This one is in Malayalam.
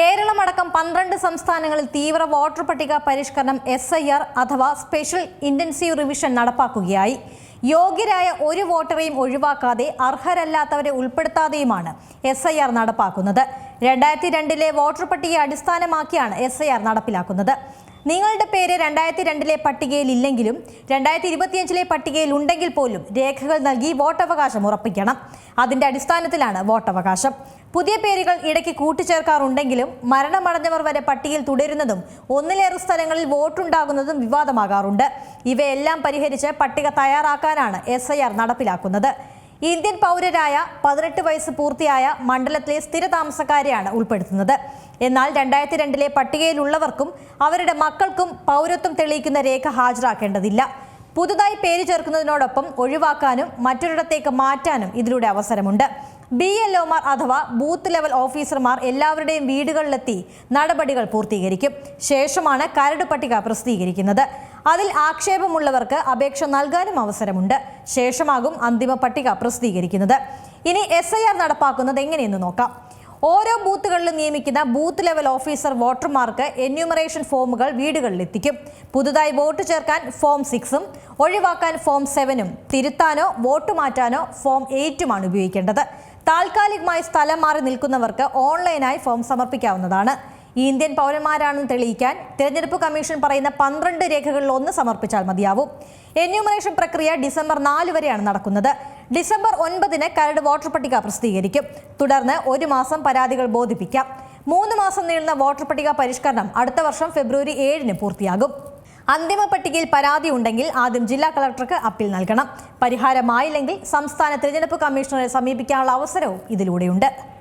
കേരളമടക്കം പന്ത്രണ്ട് സംസ്ഥാനങ്ങളിൽ തീവ്ര വോട്ടർ പട്ടിക പരിഷ്കരണം എസ് ഐ ആർ അഥവാ സ്പെഷ്യൽ ഇന്റൻസീവ് റിവിഷൻ നടപ്പാക്കുകയായി. യോഗ്യരായ ഒരു വോട്ടറെയും ഒഴിവാക്കാതെ അർഹരല്ലാത്തവരെ ഉൾപ്പെടുത്താതെയുമാണ് എസ് ഐ ആർ നടപ്പാക്കുന്നത്. രണ്ടായിരത്തി രണ്ടിലെ വോട്ടർ പട്ടിക അടിസ്ഥാനമാക്കിയാണ് എസ് ഐ ആർ നടപ്പിലാക്കുന്നത്. നിങ്ങളുടെ പേര് രണ്ടായിരത്തി രണ്ടിലെ പട്ടികയിൽ ഇല്ലെങ്കിലും രണ്ടായിരത്തി ഇരുപത്തിയഞ്ചിലെ പട്ടികയിൽ ഉണ്ടെങ്കിൽ പോലും രേഖകൾ നൽകി വോട്ടവകാശം ഉറപ്പിക്കണം. അതിന്റെ അടിസ്ഥാനത്തിലാണ് വോട്ടവകാശം. പുതിയ പേരുകൾ ഇടയ്ക്ക് കൂട്ടിച്ചേർക്കാറുണ്ടെങ്കിലും മരണമടഞ്ഞവർ വരെ പട്ടികയിൽ തുടരുന്നതും ഒന്നിലേറെ സ്ഥലങ്ങളിൽ വോട്ടുണ്ടാകുന്നതും വിവാദമാകാറുണ്ട്. ഇവയെല്ലാം പരിഹരിച്ച് പട്ടിക തയ്യാറാക്കാനാണ് എസ് നടപ്പിലാക്കുന്നത്. ഇന്ത്യൻ പൗരരായ പതിനെട്ട് വയസ്സ് പൂർത്തിയായ മണ്ഡലത്തിലെ സ്ഥിരതാമസക്കാരെയാണ് ഉൾപ്പെടുത്തുന്നത്. എന്നാൽ രണ്ടായിരത്തി രണ്ടിലെ പട്ടികയിലുള്ളവർക്കും അവരുടെ മക്കൾക്കും പൗരത്വം തെളിയിക്കുന്ന രേഖ ഹാജരാക്കേണ്ടതില്ല. പുതുതായി പേര് ചേർക്കുന്നതിനോടൊപ്പം ഒഴിവാക്കാനും മറ്റൊരിടത്തേക്ക് മാറ്റാനും ഇതിലൂടെ അവസരമുണ്ട്. ബി എൽ ഒമാർ അഥവാ ബൂത്ത് ലെവൽ ഓഫീസർമാർ എല്ലാവരുടെയും വീടുകളിലെത്തി നടപടികൾ പൂർത്തീകരിക്കും. ശേഷമാണ് കരട് പട്ടിക പ്രസിദ്ധീകരിക്കുന്നത്. അതിൽ ആക്ഷേപമുള്ളവർക്ക് അപേക്ഷ നൽകാനും അവസരമുണ്ട്. ശേഷമാകും അന്തിമ പട്ടിക പ്രസിദ്ധീകരിക്കുന്നത്. ഇനി എസ് ഐ ആർ നടപ്പാക്കുന്നത് എങ്ങനെയെന്ന് നോക്കാം. ഓരോ ബൂത്തുകളിലും നിയമിക്കുന്ന ബൂത്ത് ലെവൽ ഓഫീസർ വോട്ടർമാർക്ക് എന്യൂമറേഷൻ ഫോമുകൾ വീടുകളിൽ എത്തിക്കും പുതുതായി വോട്ട് ചേർക്കാൻ ഫോം സിക്സും ഒഴിവാക്കാൻ ഫോം സെവനും തിരുത്താനോ വോട്ട് മാറ്റാനോ ഫോം എയ്റ്റുമാണ് ഉപയോഗിക്കേണ്ടത്. താൽക്കാലികമായി സ്ഥലം മാറി നിൽക്കുന്നവർക്ക് ഓൺലൈനായി ഫോം സമർപ്പിക്കാവുന്നതാണ്. ഇന്ത്യൻ പൗരന്മാരാണെന്ന് തെളിയിക്കാൻ തിരഞ്ഞെടുപ്പ് കമ്മീഷൻ പറയുന്ന പന്ത്രണ്ട് രേഖകളിൽ ഒന്ന് സമർപ്പിച്ചാൽ മതിയാവും. എന്യൂമറേഷൻ പ്രക്രിയ ഡിസംബർ നാല് വരെയാണ് നടക്കുന്നത്. ഡിസംബർ ഒൻപതിന് കരട് വോട്ടർ പട്ടിക പ്രസിദ്ധീകരിക്കും. തുടർന്ന് ഒരു മാസം പരാതികൾ ബോധിപ്പിക്കാം. മൂന്ന് മാസം നീളുന്ന വോട്ടർ പട്ടിക പരിഷ്കരണം അടുത്ത വർഷം ഫെബ്രുവരി ഏഴിന് പൂർത്തിയാകും. അന്തിമ പട്ടികയിൽ പരാതി ഉണ്ടെങ്കിൽ ആദ്യം ജില്ലാ കളക്ടർക്ക് അപ്പീൽ നൽകണം. പരിഹാരമായില്ലെങ്കിൽ സംസ്ഥാന തിരഞ്ഞെടുപ്പ് കമ്മീഷണറെ സമീപിക്കാനുള്ള അവസരവും ഇതിലൂടെയുണ്ട്.